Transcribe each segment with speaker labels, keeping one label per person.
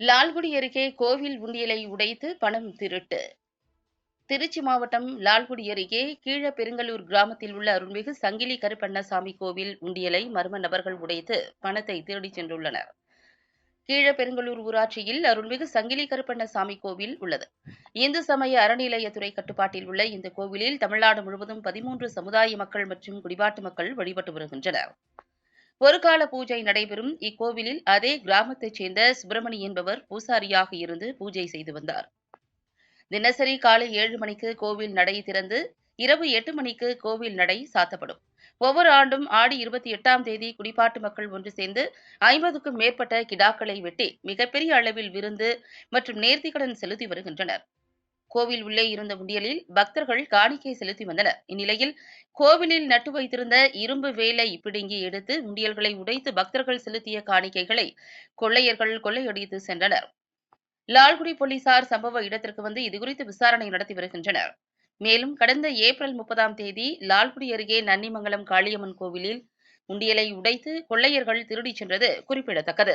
Speaker 1: லால்குடி அருகே கோவில் உண்டியலை உடைத்து பணம் திருட்டு. திருச்சி மாவட்டம் லால்குடி அருகே கீழப்பெருங்கலூர் கிராமத்தில் உள்ள அருள்மிகு சங்கிலி கருப்பண்ணசாமி கோவில் உண்டியலை மர்ம நபர்கள் உடைத்து பணத்தை திருடிச் சென்றுள்ளனர். கீழப்பெருங்கலூர் ஊராட்சியில் அருள்மிகு சங்கிலி கருப்பண்ணசாமி கோவில் உள்ளது. இந்து சமய அறநிலையத்துறை கட்டுப்பாட்டில் உள்ள இந்த கோவிலில் தமிழ்நாடு முழுவதும் பதிமூன்று சமுதாய மக்கள் மற்றும் குடிபாட்டு மக்கள் வழிபட்டு வருகின்றனர். பொறுக்கால பூஜை நடைபெறும் இக்கோவிலில் அதே கிராமத்தைச் சேர்ந்த சுப்பிரமணி என்பவர் பூசாரியாக இருந்து பூஜை செய்து வந்தார். தினசரி காலை ஏழு மணிக்கு கோவில் நடை திறந்து இரவு எட்டு மணிக்கு கோவில் நடை சாத்தப்படும். ஒவ்வொரு ஆண்டும் ஆடி இருபத்தி எட்டாம் தேதி குடிபாட்டு மக்கள் ஒன்று சேர்ந்து ஐம்பதுக்கும் மேற்பட்ட கிடாக்களை வெட்டி மிகப்பெரிய அளவில் விருந்து மற்றும் நேர்த்திக்கடன் செலுத்தி வருகின்றனர். கோவில் உள்ளே இருந்த உண்டியலில் பக்தர்கள் காணிக்கை செலுத்தி வந்தனர். இந்நிலையில் கோவிலில் நட்டு வைத்திருந்த இரும்பு வேலை பிடுங்கி எடுத்து உண்டியல்களை உடைத்து பக்தர்கள் செலுத்திய காணிக்கைகளை கொள்ளையர்கள் கொள்ளையடித்து சென்றனர். லால்குடி போலீசார் சம்பவ இடத்திற்கு வந்து இதுகுறித்து விசாரணை நடத்தி வருகின்றனர். மேலும் கடந்த ஏப்ரல் முப்பதாம் தேதி லால்குடி அருகே நன்னிமங்கலம் காளியம்மன் கோவிலில் உண்டியலை உடைத்து கொள்ளையர்கள் திருடிச் சென்றது குறிப்பிடத்தக்கது.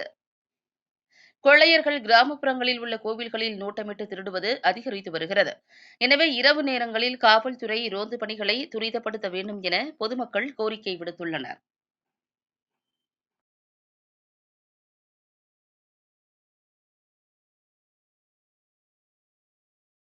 Speaker 1: கொள்ளையர்கள் கிராமப்புறங்களில் உள்ள கோவில்களில் நோட்டமிட்டு திருடுவது அதிகரித்து வருகிறது. எனவே இரவு நேரங்களில் காவல்துறை ரோந்து பணிகளை துரிதப்படுத்த வேண்டும் என பொதுமக்கள் கோரிக்கை விடுத்துள்ளனர்.